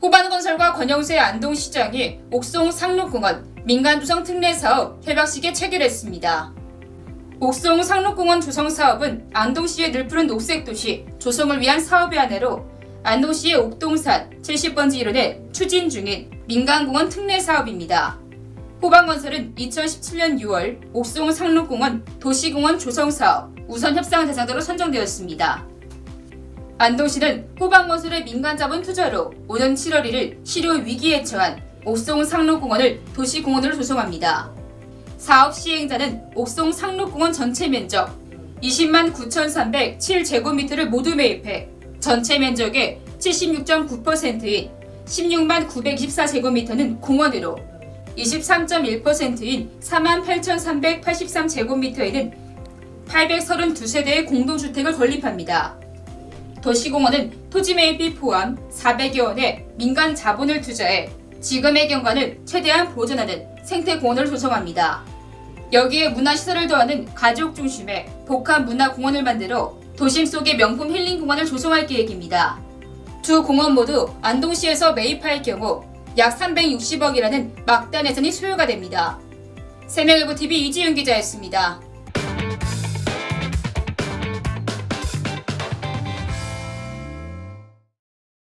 김현철과 권영세 안동시장이 옥송 상록공원 민간조성 특례사업 개막식에 체결했습니다. 옥송 상록공원 조성 사업은 안동시의 늘푸른 녹색도시 조성을 위한 사업의 하나로 안동시의 옥동산 70번지 일원에 추진 중인 민간공원 특례 사업입니다. 호방건설은 2017년 6월 옥송 상록공원 도시공원 조성 사업 우선 협상 대상자로 선정되었습니다. 안동시는 호방건설의 민간 자본 투자로 오는 7월 1일 실효 위기에 처한 옥송 상록공원을 도시공원으로 조성합니다. 사업 시행자는 옥송 상록공원 전체 면적 20만 9,307제곱미터를 모두 매입해 전체 면적의 76.9%인 16만 924제곱미터는 공원으로 23.1%인 4만 8,383제곱미터에는 832세대의 공동주택을 건립합니다. 도시공원은 토지 매입비 포함 400여 원의 민간 자본을 투자해 지금의 경관을 최대한 보존하는 생태공원을 조성합니다. 여기에 문화시설을 더하는 가족 중심의 복합 문화공원을 만들어 도심 속의 명품 힐링공원을 조성할 계획입니다. 두 공원 모두 안동시에서 매입할 경우 약 360억이라는 막대한 예산이 소요가 됩니다. 세명일보TV 이지윤 기자였습니다.